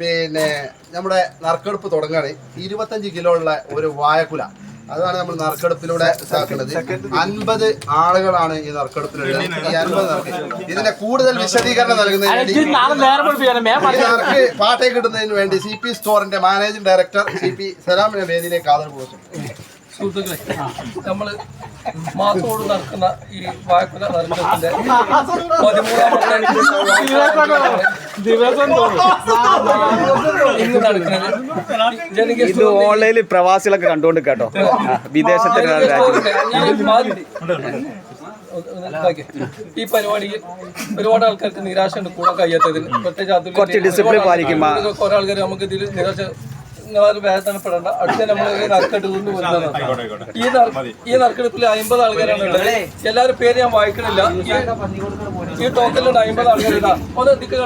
പിന്നെ നമ്മുടെ നറുക്കെടുപ്പ് തുടങ്ങാണ് ഇരുപത്തഞ്ച് കിലോ ഉള്ള ഒരു വായക്കുല അതാണ് നമ്മൾ നറുക്കെടുപ്പിലൂടെ ഇതാക്കുന്നത്. അൻപത് ആളുകളാണ് ഈ നറുക്കെടുപ്പിലുള്ളത്. ഈ അൻപത് നറുക്ക്. ഇതിന്റെ കൂടുതൽ വിശദീകരണം നൽകുന്നതിന് വേണ്ടി നറുക്ക് പാട്ടേ കിട്ടുന്നതിന് വേണ്ടി സി പി സ്റ്റോറിന്റെ മാനേജിംഗ് ഡയറക്ടർ സി പി സലാമിനെ വേദിയിലേക്ക് ആദരവ് സുഹൃത്തുക്കളെ നമ്മൾ മാസോട് നടക്കുന്ന ഈ വായ്പ നറുക്കത്തിന്റെ പതിമൂന്നാമത്തെ ഇന്ന് നടക്കുന്നത് ഇത് ഓൺലൈനിൽ പ്രവാസികളൊക്കെ കണ്ടുകൊണ്ട് കേട്ടോ. വിദേശത്തെ ഈ പരിപാടിയിൽ ഒരുപാട് ആൾക്കാർക്ക് നിരാശ ഉണ്ട് കൂടെ കഴിയാത്തതിൽ പ്രത്യേകിച്ച് കുറച്ച് ഡിസിപ്ലിൻ പാലിക്കുമ്പോൾ കുറെ ആൾക്കാർ നമുക്ക് ഇതിൽ നിരാശ നിങ്ങളത് വേദനപ്പെടേണ്ട. അടുത്ത നമ്മൾ കൊണ്ട് ഈ ഈ നറുക്കെടുപ്പിൽ അമ്പത് ആൾക്കാരാണ് ഉള്ളത്. എല്ലാവരും പേര് ഞാൻ വായിക്കണില്ല. ഈ- ടോക്കലുണ്ട് അമ്പത് ആൾക്കാരുണ്ടാ ഒന്ന് ദിക്ക്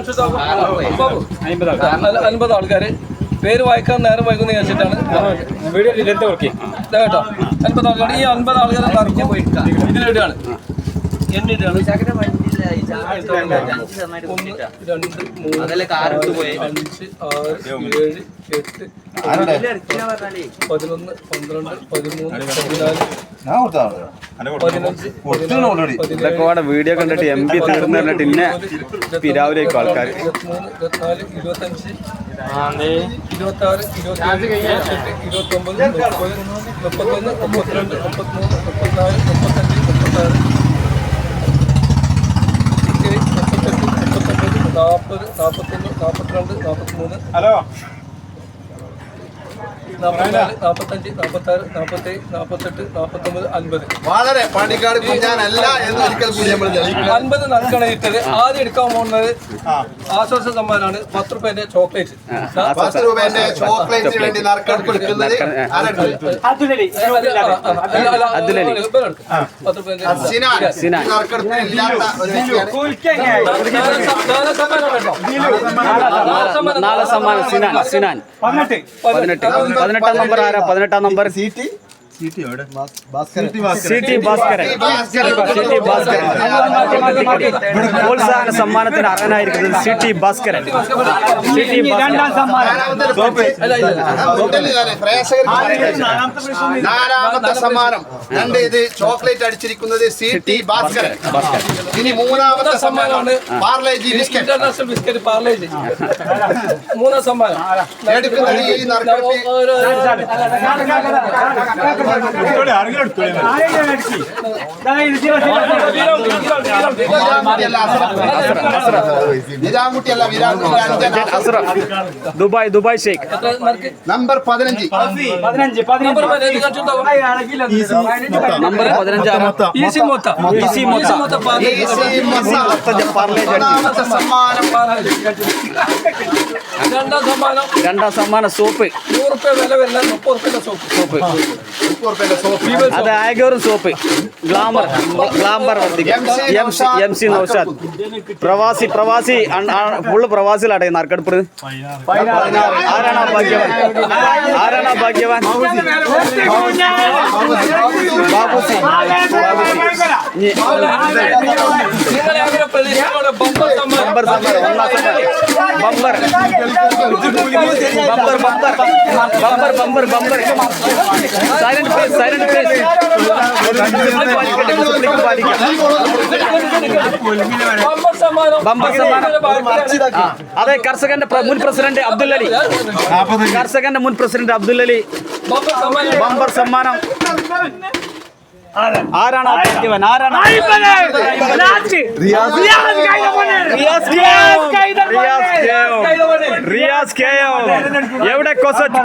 അൻപത് ആൾക്കാര്. പേര് വായിക്കാൻ നേരം വൈകുന്ന വിചാരിച്ചിട്ടാണ് ഇതാ കേട്ടോ. അൻപത് ആൾക്കാർ ഈ അൻപത് ആൾക്കാരെ നറുക്കും ഇതിലിടുകയാണ് എന്നിട്ടാണ് കാർ രണ്ട് മൂന്ന് നാല്, അഞ്ച് ആറ് ഏഴ് എട്ട് പതിനൊന്ന് പന്ത്രണ്ട് പതിമൂന്ന് പതിനാല് പതിനഞ്ച് ഇതൊക്കെ കൂടെ വീഡിയോ കണ്ടിട്ട് എം പി തീർന്നു പറഞ്ഞിട്ട് ഇന്ന പിരാവിലേക്ക് ആൾക്കാർ ഇരുപത്തിമൂന്ന് ഇരുപത്തിനാല് ഇരുപത്തഞ്ച് ഇരുപത്താറ് ഇരുപത്തി ഇരുപത്തെട്ട് ഇരുപത്തൊമ്പത് മുപ്പത് മുപ്പത്തൊന്ന് മുപ്പത്തിരണ്ട് മുപ്പത്തിമൂന്ന് മുപ്പത്തിനാല് മുപ്പത്തഞ്ച് മുപ്പത്താറ് നാൽപ്പത് നാൽപ്പത്തൊന്ന് നാൽപ്പത്തിരണ്ട് നാൽപ്പത്തിമൂന്ന് ഹലോ. വളരെ പണിക്കാട് കുഞ്ഞാനല്ല എന്ന് ഒരിക്കൽ കൂടി നമ്മൾ അൻപത് നറുക്കാണ് ഇട്ടത് ആദ്യം എടുക്കാൻ പോകുന്നത് ആശ്വാസ സമ്മാനാണ് പത്ത് രൂപേന്റെ ചോക്ലേറ്റ് പത്ത് രൂപേന്റെ ചോക്ലേറ്റിന് വേണ്ടി നറുക്കെടുപ്പ് നാളെ സമ്മാനം സിനാൻ സിനാൻ പതിനെട്ട് പതിനെട്ട് നമ്പർ ആരാ? പതിനെട്ടാം നമ്പർ. സി പ്രോത്സാഹന സമ്മാനത്തിന് അർഹനായിരിക്കുന്നത് C T Bhaskaran. C T നാലാമത്തെ സമ്മാനം. രണ്ട് ഇത് ചോക്ലേറ്റ് അടിച്ചിരിക്കുന്നത് സി ടി ഭാസ്കരൻ. ഇനി മൂന്നാമത്തെ സമ്മാനമാണ് Parle G biscuit. International biscuit Parle G. മൂന്നാം സമ്മാനം. എടുക്കുന്നത് ഈ നറുക്കെടുപ്പ് ദുബായ് ദുബായ് ഷെയ്ഖ്? നമ്പർ പതിനഞ്ച് നമ്പർ പതിനഞ്ച്. നമ്പർ പതിനഞ്ചാണ് മൊത്ത. ഈസി മൊത്ത. ഈസി മൊത്ത പാർലേജ്. ഈസി മസാല. പാർലേജ് ഒന്നാമത്തെ സമ്മാനം പാർലേജ്. രണ്ടാം സമ്മാനം രണ്ടാം സമ്മാനം സോപ്പ് നൂറ് രൂപ വില വരുന്ന മുപ്പത് റുപ്യന്റെ സോപ്പ് സോപ്പ് മുപ്പത് റുപ്യന്റെ സോപ്പ് അത് ആഗോറും സോപ്പ് ഗ്ലാമർ ഗ്ലാമർ വർദ്ധിക്കും M C M C Naushad പ്രവാസി പ്രവാസി ഫുള്ള് പ്രവാസികളാട്ടെ നറുക്കെടുപ്പ് ആരാണ് ആ ഭാഗ്യവാൻ ആരാണ് ആ ഭാഗ്യവാൻ ബാബുസി ഇനി നിങ്ങളെ അങ്ങനെ പ്രതീക്ഷയോടെ ബമ്പർ സമ്മാനം ബമ്പർ സമ്മാനം ഒന്നാം സമ്മാനം bumper bumper bumper bumper bumper bumper silent place silent place bumper സമ്മാനം. ബമ്പർ സമ്മാനം ആ, അതെ കർഷകന്റെ മുൻ പ്രസിഡന്റ് അബ്ദുൽ അലി. കർഷകന്റെ മുൻ പ്രസിഡന്റ് അബ്ദുൽ അലി. ബമ്പർ സമ്മാനം. ആരാണ് ആരാണ്? റിയാസ് റിയാസ് റിയാസ് എവിടെ കൊസറ്റ്